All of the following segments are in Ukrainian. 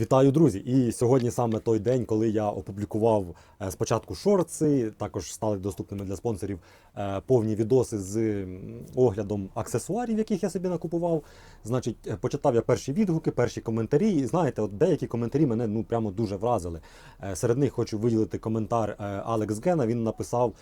Вітаю, друзі! І сьогодні саме той день, коли я опублікував е, спочатку шорти, також стали доступними для спонсорів е, повні відоси з оглядом аксесуарів, яких я собі накупував. Значить, е, почитав я перші відгуки, перші коментарі. І знаєте, от деякі коментарі мене ну прямо дуже вразили. Серед них хочу виділити коментар Алекс Гена. Він написав.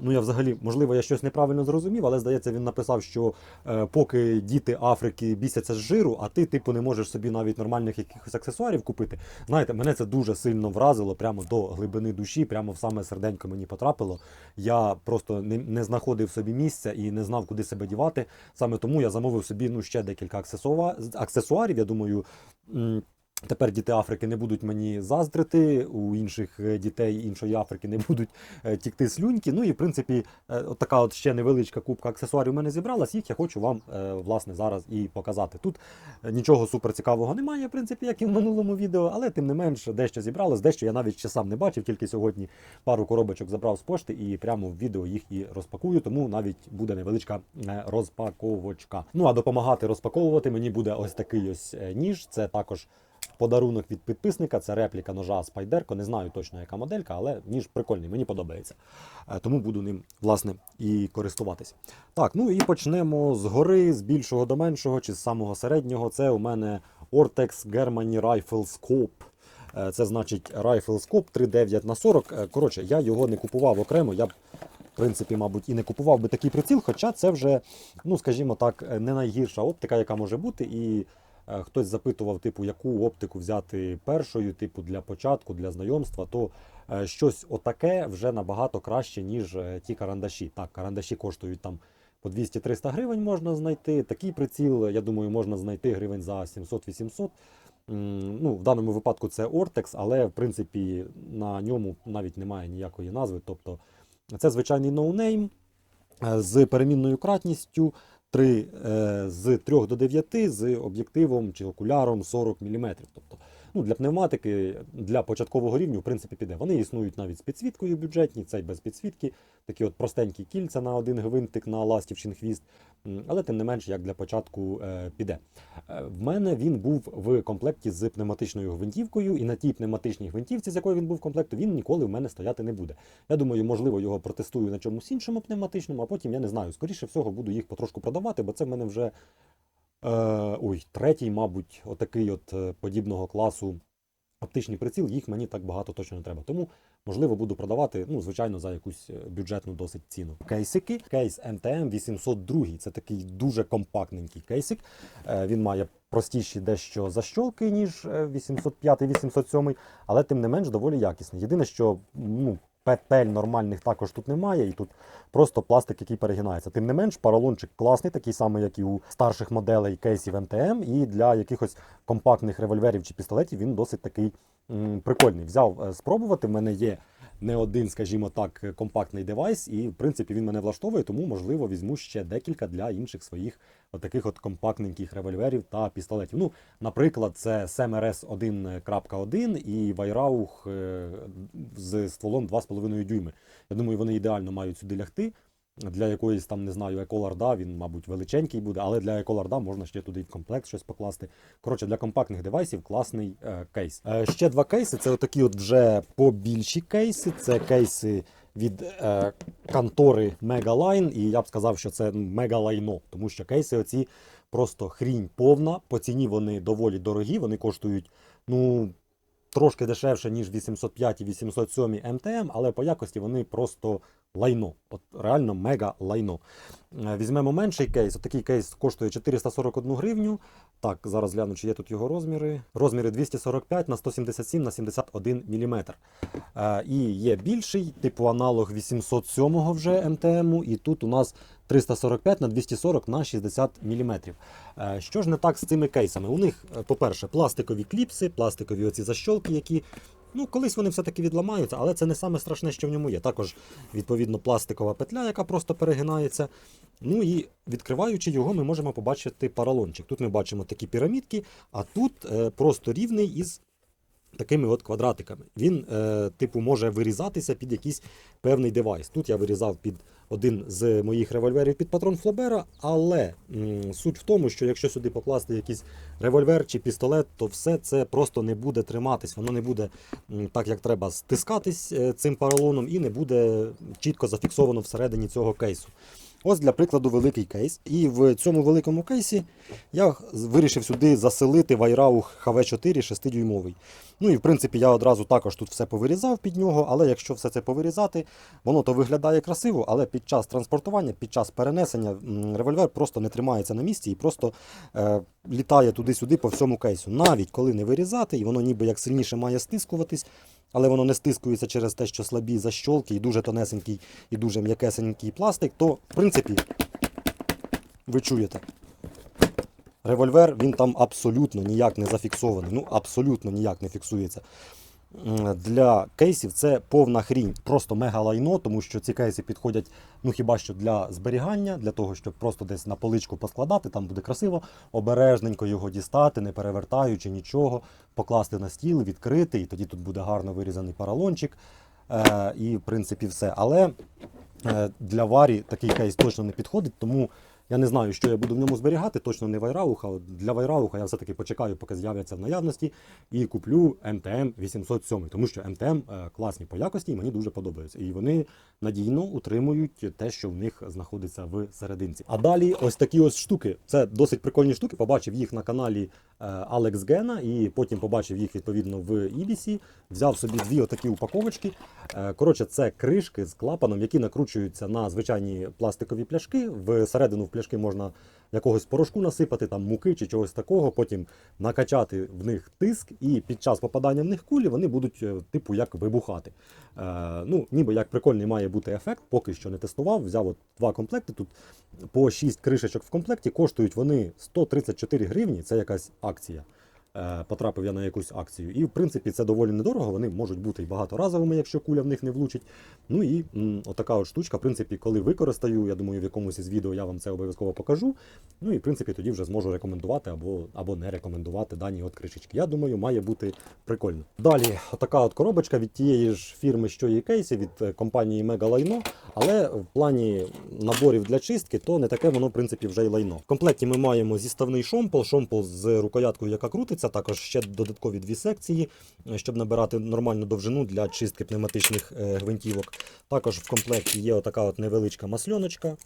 Ну, я взагалі, можливо, я щось неправильно зрозумів, але здається, він написав, що е, поки діти Африки бісяться з жиру, а ти, типу, не можеш собі навіть нормальних якихось аксесуарів купити. Знаєте, мене це дуже сильно вразило, прямо до глибини душі, прямо в саме серденько мені потрапило. Я просто не, не знаходив собі місця і не знав, куди себе дівати. Саме тому я замовив собі ну, ще декілька аксесуарів. Я думаю. Тепер діти Африки не будуть мені заздрити, у інших е, дітей іншої Африки не будуть е, тікти слюньки. Ну і в принципі, е, така от ще невеличка кубка аксесуарів у мене зібралась. Їх я хочу вам власне зараз і показати. Тут нічого супер цікавого немає, в принципі, як і в минулому відео, але тим не менш дещо зібралось, дещо я навіть ще сам не бачив, тільки сьогодні пару коробочок забрав з пошти і прямо в відео їх і розпакую. Тому навіть буде невеличка розпаковочка. Ну а допомагати розпаковувати мені буде ось такий ось ніж. Це також. Подарунок від підписника це репліка ножа Спайдерко. Не знаю точно, яка моделька, але ніж прикольний, мені подобається. Е, Тому буду ним, власне, і користуватись. Так, ну і почнемо з гори, з більшого до меншого, чи з самого середнього. Це у мене Ortex Germany Rifle Scope. Е, Це значить Rifle Scope 39 на 40. Е, Коротше, я його не купував окремо. Я в принципі, мабуть, і не купував би такий приціл, хоча це вже, ну скажімо так, не найгірша оптика, яка може бути. І хтось запитував, типу, яку оптику взяти першою, типу, для початку, для знайомства, то е, щось отаке вже набагато краще, ніж е, ті карандаші. Так, карандаші коштують там по 200-300 гривень можна знайти. Такий приціл, я думаю, можна знайти гривень за 700-800. Ну, в даному випадку це Ortex, але в принципі на ньому навіть немає ніякої назви. Тобто це звичайний ноунейм е, з перемінною кратністю 3, е, з 3 до 9 з об'єктивом чи окуляром 40 мм. Тобто, ну, для пневматики, для початкового рівню, в принципі, піде. Вони існують навіть з підсвіткою бюджетні, цей без підсвітки, такі от простенькі кільця на один гвинтик на ластівчин хвіст. Але тим не менш, як для початку е, піде. Е, В мене він був в комплекті з пневматичною гвинтівкою, і на тій пневматичній гвинтівці, з якою він був в комплекті, він ніколи в мене стояти не буде. Я думаю, можливо, його протестую на чомусь іншому пневматичному, а потім я не знаю. Скоріше всього, буду їх потрошку продавати, бо це в мене вже ой, третій, мабуть, отакий от е, подібного класу оптичний приціл. Їх мені так багато точно не треба. Тому, можливо, буду продавати, ну, звичайно, за якусь е, бюджетну досить ціну. Кейсики. Кейс MTM 802. Це такий дуже компактненький кейсик. Е, Він має простіші дещо защолки, ніж е, 805 807, але тим не менш доволі якісний. Єдине, що ну, петель нормальних також тут немає, і тут просто пластик, який перегинається. Тим не менш, поролончик класний, такий самий, як і у старших моделей кейсів МТМ, і для якихось компактних револьверів чи пістолетів він досить такий м, прикольний. Взяв е, спробувати. В мене є не один, скажімо так, компактний девайс, і в принципі він мене влаштовує, тому можливо візьму ще декілька для інших своїх отаких от компактненьких револьверів та пістолетів. Ну, наприклад, це SMRS 1.1 і Weihrauch е, з стволом 2,5 дюйми. Я думаю, вони ідеально мають сюди лягти. Для якоїсь там, не знаю, еколарда, він, мабуть, величенький буде, але для еколарда можна ще туди в комплект щось покласти. Коротше, для компактних девайсів класний е, кейс. Е, ще два кейси це отакі от вже побільші кейси. Це кейси від е, контори Megaline, і я б сказав, що це мегалайно, тому що кейси оці просто хрінь повна. По ціні вони доволі дорогі, вони коштують, ну. Трошки дешевше, ніж 805 і 807 МТМ, але по якості вони просто лайно. От реально мега лайно. Е, Візьмемо менший кейс. От такий кейс коштує 441 гривню. Так, зараз гляну, чи є тут його розміри. Розміри 245 на 177 на 71 мм. Е, І є більший, типу аналог 807 вже МТМ, і тут у нас 345 на 240 на 60 мм. Е, Що ж не так з цими кейсами? У них, по-перше, пластикові кліпси, пластикові оці защолки, які Ну, колись вони все-таки відламаються, але це не саме страшне, що в ньому є. Також, відповідно, пластикова петля, яка просто перегинається. Ну і відкриваючи його, ми можемо побачити паралончик. Тут ми бачимо такі пірамідки, а тут е, просто рівний із такими от квадратиками. Він, е, типу, може вирізатися під якийсь певний девайс. Тут я вирізав під один з моїх револьверів під патрон Флобера, але м, суть в тому, що якщо сюди покласти якийсь револьвер чи пістолет, то все це просто не буде триматись, воно не буде м, так, як треба стискатись е, цим поролоном і не буде чітко зафіксовано всередині цього кейсу. Ось для прикладу великий кейс. І в цьому великому кейсі я вирішив сюди заселити Вайраух ХВ4 6-дюймовий. Ну і в принципі я одразу також тут все повирізав під нього, але якщо все це повирізати, воно то виглядає красиво, але під час транспортування, під час перенесення револьвер просто не тримається на місці і просто е, літає туди-сюди по всьому кейсу. Навіть коли не вирізати, і воно ніби як сильніше має стискуватись, але воно не стискується через те, що слабі защолки і дуже тонесенький і дуже м'якесенький пластик, то в принципі ви чуєте. Револьвер він там абсолютно ніяк не зафіксований. Ну, абсолютно ніяк не фіксується. Для кейсів це повна хрінь, просто мега лайно, тому що ці кейси підходять ну хіба що для зберігання, для того, щоб просто десь на поличку поскладати, там буде красиво, обережненько його дістати, не перевертаючи нічого, покласти на стіл, відкрити, і тоді тут буде гарно вирізаний паралончик. Е, і в принципі все. Але е, для варі такий кейс точно не підходить, тому я не знаю, що я буду в ньому зберігати, точно не вайрауха. Для вайрауха я все-таки почекаю, поки з'являться в наявності, і куплю МТМ 807, тому що МТМ е, класні по якості і мені дуже подобаються. І вони надійно утримують те, що в них знаходиться в серединці. А далі ось такі ось штуки. Це досить прикольні штуки. Побачив їх на каналі е, Алекс Гена, і потім побачив їх відповідно в Ібісі. Взяв собі дві отакі упаковочки. Е, Коротше, це кришки з клапаном, які накручуються на звичайні пластикові пляшки. Всередину в пляшки можна якогось порошку насипати, там муки чи чогось такого, потім накачати в них тиск, і під час попадання в них кулі вони будуть е, типу як вибухати. Е, ну, ніби як прикольний має бути ефект, поки що не тестував. Взяв от два комплекти. Тут по 6 кришечок в комплекті коштують вони 134 гривні. Це якась акція. Е, Потрапив я на якусь акцію. І в принципі це доволі недорого. Вони можуть бути і багаторазовими, якщо куля в них не влучить. Ну і м, отака от штучка, в принципі, коли використаю, я думаю, в якомусь із відео я вам це обов'язково покажу. Ну і в принципі тоді вже зможу рекомендувати або, або не рекомендувати дані от кришечки. Я думаю, має бути прикольно. Далі, отака от коробочка від тієї ж фірми, що і кейси, від е, компанії Mega Лайно. Але в плані наборів для чистки, то не таке воно, в принципі, вже й лайно. В комплекті ми маємо зіставний шомпол, шомпол з рукояткою, яка крутиться, також ще додаткові дві секції, е, щоб набирати нормальну довжину для чистки пневматичних е, гвинтівок. Також в комплекті є отака от невеличка масльоночка.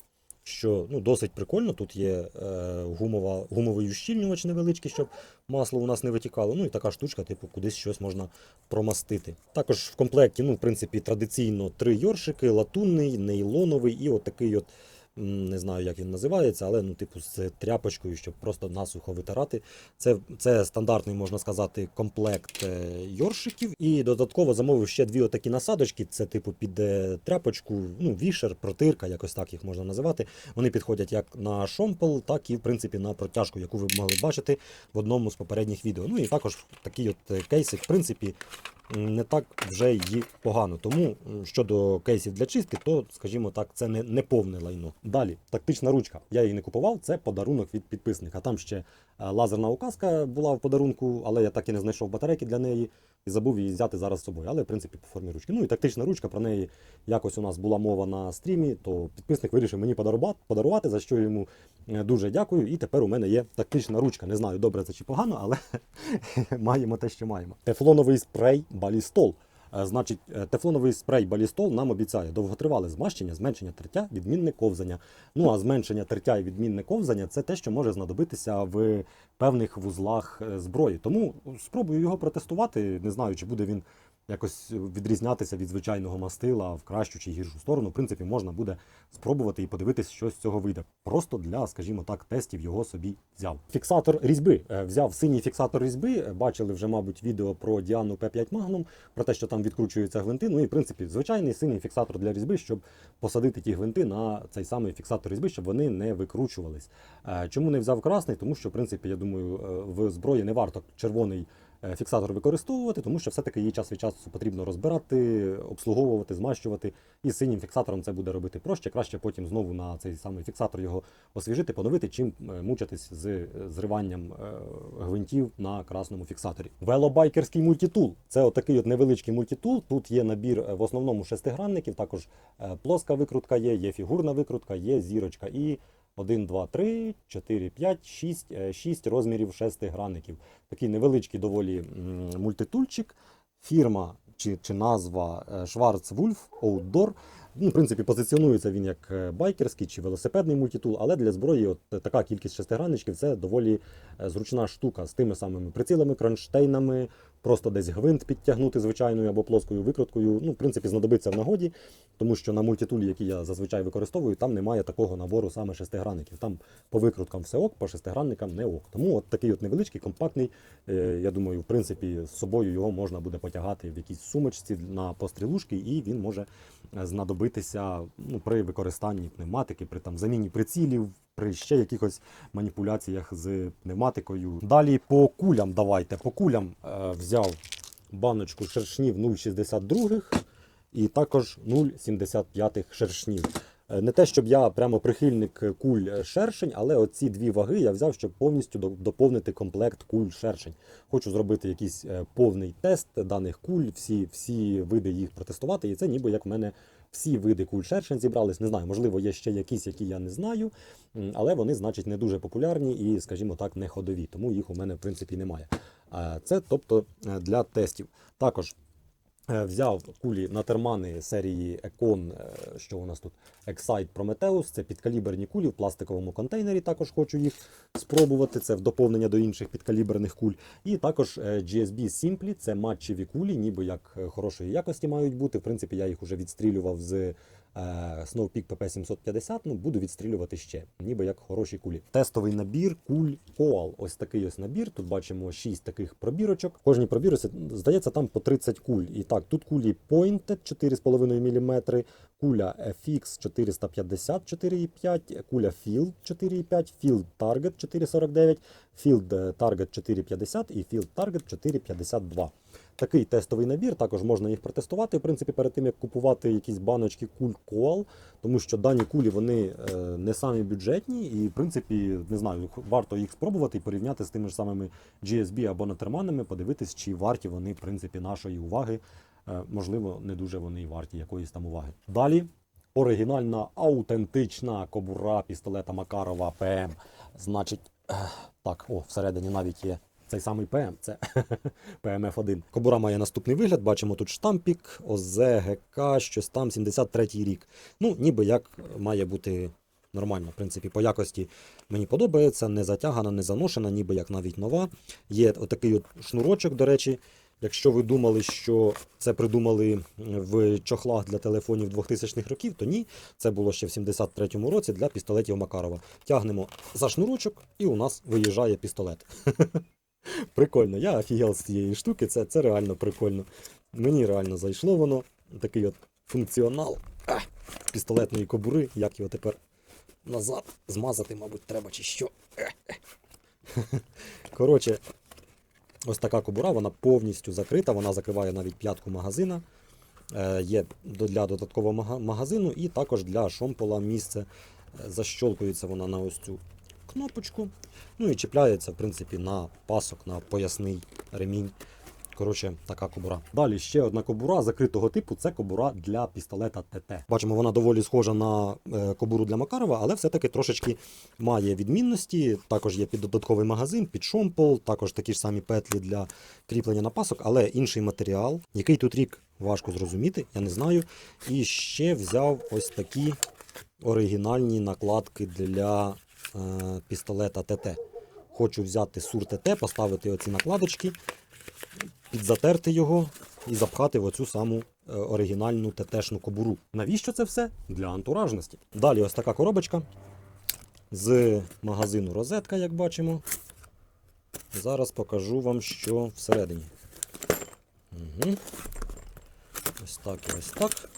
Що ну, досить прикольно. Тут є е, гумова, гумовий ущільнювач невеличкий, щоб масло у нас не витікало. Ну і така штучка, типу, кудись щось можна промастити. Також в комплекті, ну, в принципі, традиційно три йоршики: латунний, нейлоновий і от такий от. Не знаю, як він називається, але ну, типу, з тряпочкою, щоб просто насухо витирати. Це, це стандартний, можна сказати, комплект е, йоршиків. І додатково замовив ще дві отакі насадочки. Це, типу, під е, тряпочку, ну, вішер, протирка, якось так їх можна називати. Вони підходять як на шомпол, так і в принципі на протяжку, яку ви могли бачити в одному з попередніх відео. Ну і також такі от е, кейси, в принципі, не так вже й погано. Тому щодо кейсів для чистки, то, скажімо так, це не, не повне лайно. Далі, тактична ручка. Я її не купував, це подарунок від підписника. Там ще е, лазерна указка була в подарунку, але я так і не знайшов батарейки для неї і забув її взяти зараз з собою. Але в принципі по формі ручки. Ну і тактична ручка про неї якось у нас була мова на стрімі, то підписник вирішив мені подарувати, за що йому е, дуже дякую. І тепер у мене є тактична ручка. Не знаю, добре це чи погано, але маємо те, що маємо. Тефлоновий спрей Балістол. Е, Значить, е, тефлоновий спрей Балістол нам обіцяє довготривале змащення, зменшення тертя, відмінне ковзання. Ну а зменшення тертя і відмінне ковзання це те, що може знадобитися в певних вузлах е, зброї. Тому спробую його протестувати. Не знаю, чи буде він якось відрізнятися від звичайного мастила в кращу чи гіршу сторону. В принципі, можна буде спробувати і подивитись, що з цього вийде. Просто для, скажімо так, тестів його собі взяв. Фіксатор різьби. Е, Взяв синій фіксатор різьби. Е, Бачили вже, мабуть, відео про Діану П5 Magnum, про те, що там відкручуються гвинти. Ну і в принципі, звичайний синій фіксатор для різьби, щоб посадити ті гвинти на цей самий фіксатор різьби, щоб вони не викручувались. Е, Чому не взяв красний? Тому що, в принципі, я думаю, в зброї не варто червоний фіксатор використовувати, тому що все-таки її час від часу потрібно розбирати, обслуговувати, змащувати. І синім фіксатором це буде робити проще. Краще потім знову на цей самий фіксатор його освіжити, поновити, чим е, мучитись з е, зриванням е, гвинтів на красному фіксаторі. Велобайкерський мультитул це отакий от невеличкий мультитул. Тут є набір е, в основному шестигранників, також е, плоска викрутка є, є фігурна викрутка, є зірочка і 1, 2, 3, 4, 5, 6, 6 розмірів шестигранників. Такий невеличкий доволі мультитульчик. Фірма чи, чи назва е, Schwarz Wolf Outdoor. Ну, в принципі, позиціонується він як е, байкерський чи велосипедний мультитул, але для зброї от е, така кількість шестигранничків це доволі зручна штука з тими самими прицілами, кронштейнами, просто десь гвинт підтягнути звичайною або плоскою викруткою. Ну, в принципі, знадобиться в нагоді, тому що на мультитулі, який я зазвичай використовую, там немає такого набору саме шестигранників. Там по викруткам все ок, по шестигранникам не ок. Тому от такий от невеличкий, компактний. е, Я думаю, в принципі, з собою його можна буде потягати в якійсь сумочці на пострілушки, і він може е, знадобитися ну, при використанні пневматики, при там заміні прицілів, при ще якихось маніпуляціях з пневматикою. Далі по кулям давайте. По кулям е, взяв баночку шершнів 0,62 і також 0,75 шершнів. Е, Не те, щоб я прямо прихильник куль шершень, але оці дві ваги я взяв, щоб повністю доповнити комплект куль шершень. Хочу зробити якийсь е, повний тест даних куль, всі, всі види їх протестувати. І це ніби як в мене всі види куль шершень зібрались. Не знаю, можливо, є ще якісь, які я не знаю, але вони, значить, не дуже популярні і, скажімо так, не ходові. Тому їх у мене, в принципі, немає. Це тобто е, для тестів. Також Взяв кулі на термани серії Econ, е, що у нас тут Excite Prometheus. Це підкаліберні кулі в пластиковому контейнері. Також хочу їх спробувати. Це в доповнення до інших підкаліберних куль. І також е, GSB Simply, це матчеві кулі, ніби як е, хорошої якості мають бути. В принципі, я їх вже відстрілював з е, Snowpeak PP750. Ну, буду відстрілювати ще, ніби як хороші кулі. Тестовий набір куль Koal. Ось такий ось набір. Тут бачимо 6 таких пробірочок. Кожній пробірці, здається, там по 30 куль. І так, тут кулі Pointed 4,5 мм, куля FX 450 4,5, куля Field 4,5, Field Target 4,49, Field Target 4,50 і Field Target 4,52. Такий тестовий набір, також можна їх протестувати. В принципі, перед тим як купувати якісь баночки куль Коал, тому що дані кулі вони е, не самі бюджетні, і в принципі, не знаю, варто їх спробувати і порівняти з тими ж самими GSB або натерманами, подивитись, чи варті вони в принципі нашої уваги. Е, можливо, не дуже вони варті якоїсь там уваги. Далі оригінальна аутентична кобура пістолета Макарова ПМ. Значить, так, о, всередині навіть є цей самий ПМ, це ПМФ-1. Кобура має наступний вигляд. Бачимо тут штампік, ОЗ, щось там, 73-й рік. Ну, ніби як має бути нормально. В принципі, по якості мені подобається, не затягана, не заношена, ніби як навіть нова. Є отакий от шнурочок, до речі. Якщо ви думали, що це придумали в чохлах для телефонів 2000-х років, то ні. Це було ще в 73-му році для пістолетів Макарова. Тягнемо за шнурочок, і у нас виїжджає пістолет. Прикольно, я офігел з цієї штуки, це, це реально прикольно. Мені реально зайшло воно. Такий от функціонал а, пістолетної кобури, як його тепер назад змазати, мабуть, треба чи що. Коротше, ось така кобура, вона повністю закрита, вона закриває навіть п'ятку магазина. Е, Є для додаткового магазину і також для шомпола місце. Е, Защолкується вона на ось цю кнопочку. Ну і чіпляється, в принципі, на пасок, на поясний ремінь. Коротше, така кобура. Далі ще одна кобура закритого типу це кобура для пістолета ТТ. Бачимо, вона доволі схожа на е, кобуру для Макарова, але все-таки трошечки має відмінності. Також є під додатковий магазин, під шомпол, також такі ж самі петлі для кріплення на пасок, але інший матеріал. Який тут рік важко зрозуміти, я не знаю. І ще взяв ось такі оригінальні накладки для пістолета ТТ. Хочу взяти сур ТТ, поставити оці накладочки, підзатерти його і запхати в оцю саму е, оригінальну ТТшну кобуру. Навіщо це все? Для антуражності. Далі ось така коробочка з магазину розетка, як бачимо. Зараз покажу вам, що всередині. Угу. Ось так і ось так.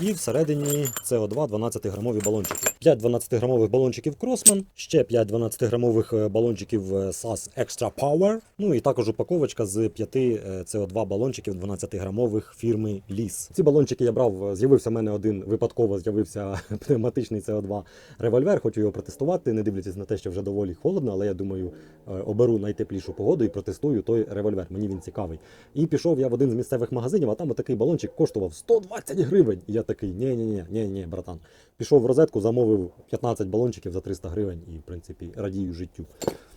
І всередині СО2 12-грамові балончики. 5 12-грамових балончиків Crossman, ще 5 12-грамових е, балончиків е, SAS Extra Power, ну і також упаковочка з 5 CO2 балончиків 12-грамових фірми Ліс. Ці балончики я брав, е, з'явився в мене один випадково, з'явився пневматичний CO2 револьвер, хочу його протестувати, не дивлячись на те, що вже доволі холодно, але я думаю, е, оберу найтеплішу погоду і протестую той револьвер. Мені він цікавий. І пішов я в один з місцевих магазинів, а там отакий балончик коштував 120 гривень. І я такий, ні-ні-ні, ні-ні, братан. Пішов в розетку, замовив 15 балончиків за 300 гривень і, в принципі, радію життю.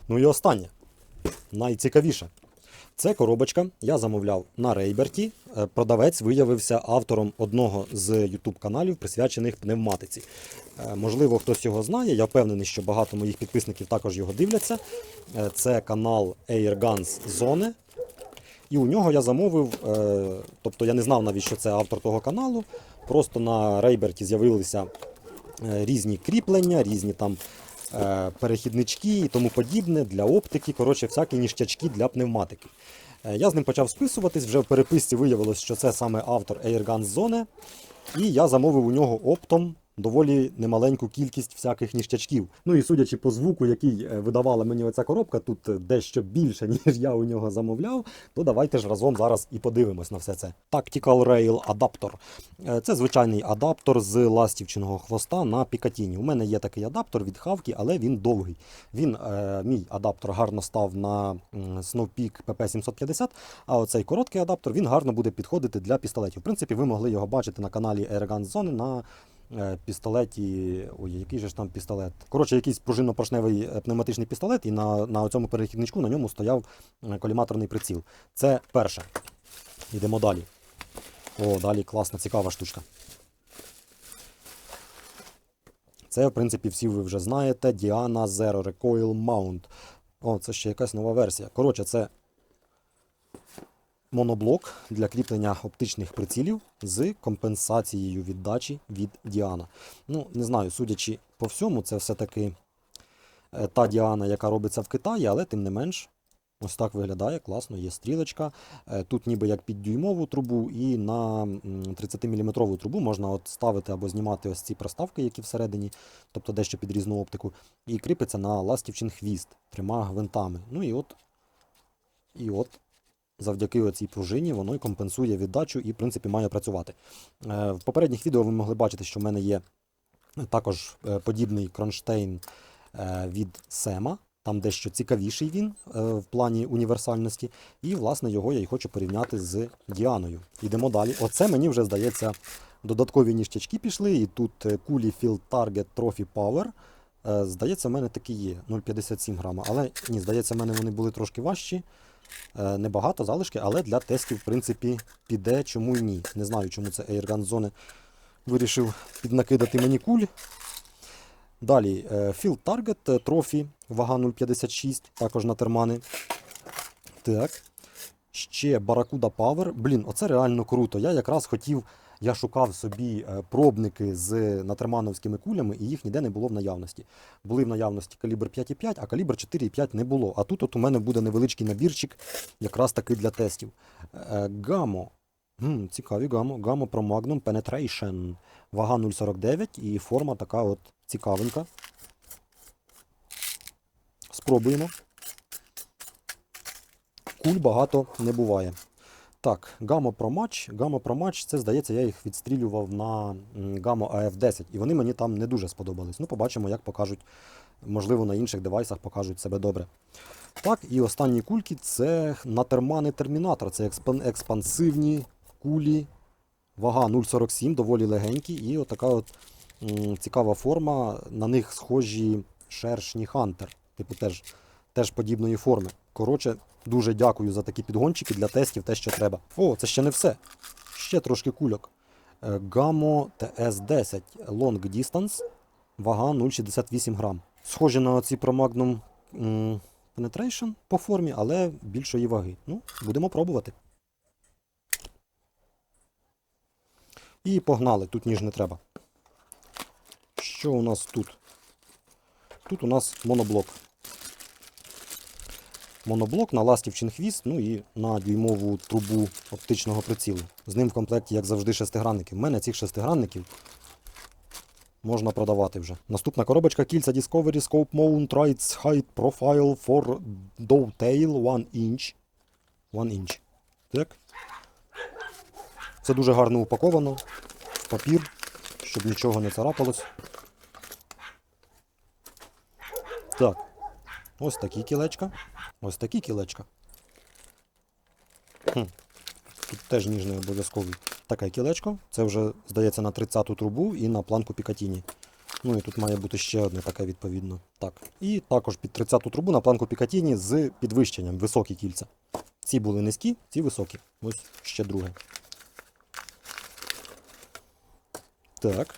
Ну і останнє, найцікавіше. Це коробочка я замовляв на Рейберті. Е, Продавець виявився автором одного з YouTube каналів, присвячених пневматиці. Е, Можливо, хтось його знає. Я впевнений, що багато моїх підписників також його дивляться. Е, Це канал Airguns Zone. І у нього я замовив, тобто я не знав навіть, що це автор того каналу. Просто на Рейберті з'явилися е, різні кріплення, різні там е, перехіднички і тому подібне для оптики. Коротше, всякі ніштячки для пневматики. Е, Я з ним почав списуватись, вже в переписці виявилось, що це саме автор Airguns Zone. І я замовив у нього оптом доволі немаленьку кількість всяких ніштячків. Ну і судячи по звуку, який е, видавала мені оця коробка, тут е, дещо більше, ніж я у нього замовляв, то давайте ж разом зараз і подивимось на все це. Tactical Rail Adapter. Е, Це звичайний адаптер з ластівчиного хвоста на Пікатіні. У мене є такий адаптер від хавки, але він довгий. Він, мій адаптер гарно став на Snowpeak PP750, а оцей короткий адаптер він гарно буде підходити для пістолетів. В принципі, ви могли його бачити на каналі Airgun Zone на пістолеті. Ой, який же ж там пістолет? Коротше, якийсь пружинно-поршневий е, пневматичний пістолет, і на, на цьому перехідничку на ньому стояв е, коліматорний приціл. Це перше. Йдемо далі. О, далі класна, цікава штучка. Це, в принципі, всі ви вже знаєте. Diana Zero Recoil Mount. О, це ще якась нова версія. Коротше, це моноблок для кріплення оптичних прицілів з компенсацією віддачі від Діана. Ну, не знаю, судячи по всьому, це все-таки е, та Діана, яка робиться в Китаї, але тим не менш. Ось так виглядає, класно, є стрілочка. Е, Тут ніби як під дюймову трубу, і на 30-мм трубу можна от ставити або знімати ось ці проставки, які всередині, тобто дещо під різну оптику, і кріпиться на ластівчин хвіст трьома гвинтами. Ну і от, і от завдяки оцій пружині воно й компенсує віддачу і, в принципі, має працювати. Е, В попередніх відео ви могли бачити, що в мене є також е, подібний кронштейн е, від Сема. Там дещо цікавіший він е, в плані універсальності. І, власне, його я й хочу порівняти з Діаною. Йдемо далі. Оце мені вже здається, додаткові ніштячки пішли. І тут е, кулі Field Target Trophy Power. Е, Здається, в мене такі є 0,57 грама. Але ні, здається, в мене вони були трошки важчі. Е, Небагато залишки, але для тестів, в принципі, піде, чому і ні. Не знаю, чому це Airgun Zone вирішив піднакидати мені куль. Далі е, Field Target е, Trophy, вага 0,56, також на термани. Так. Ще Barracuda Power. Блін, оце реально круто. Я якраз хотів, я шукав собі е, пробники з натермановськими кулями, і їх ніде не було в наявності. Були в наявності калібр 5,5, а калібр 4,5 не було. А тут от у мене буде невеличкий набірчик, якраз таки для тестів. Е, Гамо. Гм, цікаві гамо. Гамо Pro Magnum Penetration. Вага 0,49 і форма така от цікавенька. Спробуємо. Куль багато не буває. Так, Gamo Pro Match. Gamo Pro Match, це, здається, я їх відстрілював на Gamo AF10, і вони мені там не дуже сподобались. Ну, побачимо, як покажуть, можливо, на інших девайсах покажуть себе добре. Так, і останні кульки це натермани термінатор. Це експан- експансивні кулі. Вага 0,47, доволі легенькі, і отака от м, цікава форма. На них схожі шершні Хантер. Типу теж, теж подібної форми. Коротше, дуже дякую за такі підгончики для тестів, те, що треба. О, це ще не все. Ще трошки кульок. Е, Gamo TS10 Long Distance. Вага 0,68 грам. Схожі на ці Pro Magnum Penetration по формі, але більшої ваги. Ну, будемо пробувати. І погнали, тут ніж не треба. Що у нас тут? Тут у нас моноблок. Моноблок на ластівчин хвіст, ну і на дюймову трубу оптичного прицілу. З ним в комплекті, як завжди, шестигранники. У мене цих шестигранників можна продавати вже. Наступна коробочка кільця Discovery Scope Mount Rights Height Profile for Dovetail 1 inch. 1 inch. Так. Це дуже гарно упаковано. В папір, щоб нічого не царапалось. Так. Ось такі кілечка. Ось такі кілечка. Хм. Тут теж ніжний обов'язковий. Таке кілечко. Це вже, здається, на 30-ту трубу і на планку Пікатіні. Ну і тут має бути ще одне таке відповідно. Так. І також під 30-ту трубу на планку Пікатіні з підвищенням високі кільця. Ці були низькі, ці високі. Ось ще друге. Так.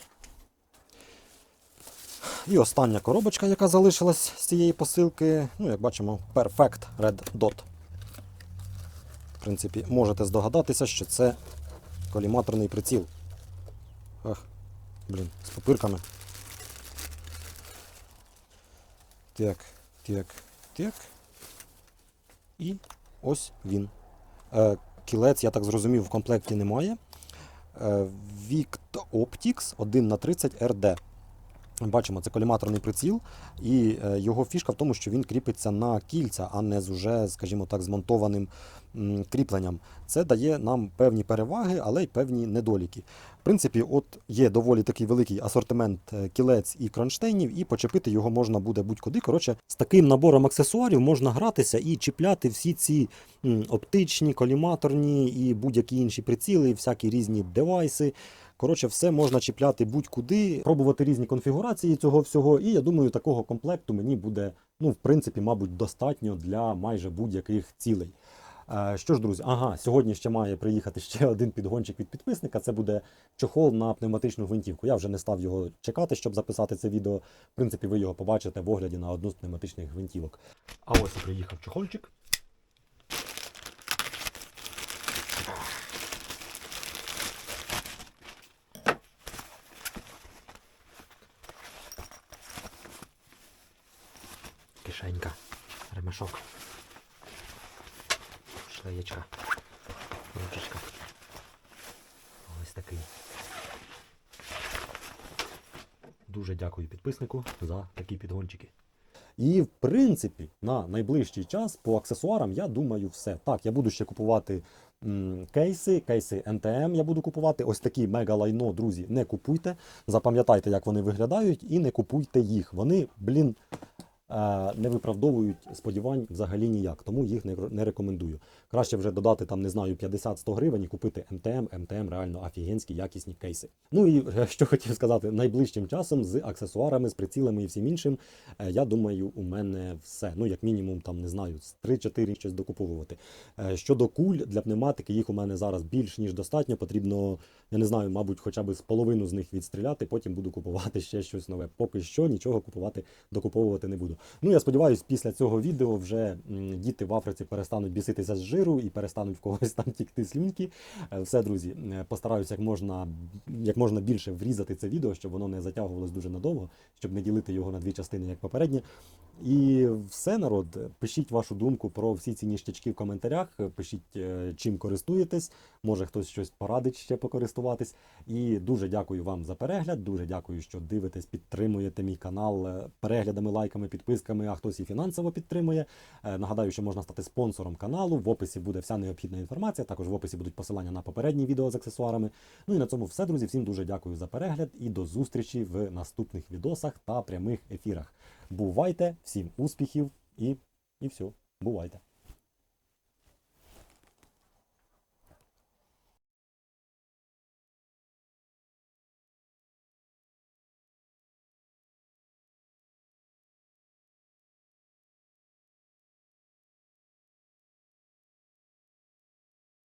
І остання коробочка, яка залишилась з цієї посилки. Ну, як бачимо, Perfect Red Dot. В принципі, можете здогадатися, що це коліматорний приціл. Ах, блін, з папирками. Так, так, так. І ось він. Е, кілець, я так зрозумів, в комплекті немає. Е, Vict Optics 1 на 30 RD. Бачимо, це коліматорний приціл, і е, його фішка в тому, що він кріпиться на кільця, а не з уже, скажімо так, змонтованим кріпленням. Це дає нам певні переваги, але й певні недоліки. В принципі, от є доволі такий великий асортимент е, кілець і кронштейнів, і почепити його можна буде будь-куди. Коротше, з таким набором аксесуарів можна гратися і чіпляти всі ці оптичні, коліматорні і будь-які інші приціли, всякі різні девайси. Коротше, все можна чіпляти будь-куди, пробувати різні конфігурації цього всього. І я думаю, такого комплекту мені буде, ну, в принципі, мабуть, достатньо для майже будь-яких цілей. Е, Що ж, друзі, ага, сьогодні ще має приїхати ще один підгончик від підписника. Це буде чохол на пневматичну гвинтівку. Я вже не став його чекати, щоб записати це відео. В принципі, ви його побачите в огляді на одну з пневматичних гвинтівок. А ось і приїхав чохольчик. Кишенька, ремешок, шлеєчка, ручечка. Ось такий. Дуже дякую підписнику за такі підгончики. І в принципі, на найближчий час по аксесуарам я думаю все. Так, я буду ще купувати м, кейси, кейси NTM я буду купувати. Ось такі мега лайно, друзі, не купуйте. Запам'ятайте, як вони виглядають, і не купуйте їх. Вони, блін, не виправдовують сподівань взагалі ніяк, тому їх не, рекомендую. Краще вже додати там, не знаю, 50-100 гривень і купити МТМ. МТМ реально офігенські, якісні кейси. Ну і е, що хотів сказати, найближчим часом з аксесуарами, з прицілами і всім іншим, е, я думаю, у мене все. Ну, як мінімум, там не знаю, з 3-4 щось докуповувати. Е, Щодо куль для пневматики, їх у мене зараз більш ніж достатньо. Потрібно, я не знаю, мабуть, хоча б з половину з них відстріляти, потім буду купувати ще щось нове. Поки що нічого купувати, докуповувати не буду. Ну я сподіваюся, після цього відео вже діти в Африці перестануть біситися з жиру і перестануть в когось там тікти слюнки. Е, Все, друзі, е, постараюся як можна, як можна більше врізати це відео, щоб воно не затягувалось дуже надовго, щоб не ділити його на дві частини, як попереднє. І все, народ, пишіть вашу думку про всі ці ніштячки в коментарях. Пишіть, е, чим користуєтесь. Може хтось щось порадить ще покористуватись. І дуже дякую вам за перегляд. Дуже дякую, що дивитесь, підтримуєте мій канал е, переглядами, лайками, підписками, а хтось і фінансово підтримує. Е, Нагадаю, що можна стати спонсором каналу. В описі буде вся необхідна інформація. Також в описі будуть посилання на попередні відео з аксесуарами. Ну і на цьому все, друзі. Всім дуже дякую за перегляд і до зустрічі в наступних відосах та прямих ефірах. Бувайте, всім успіхів і, і все. Бувайте.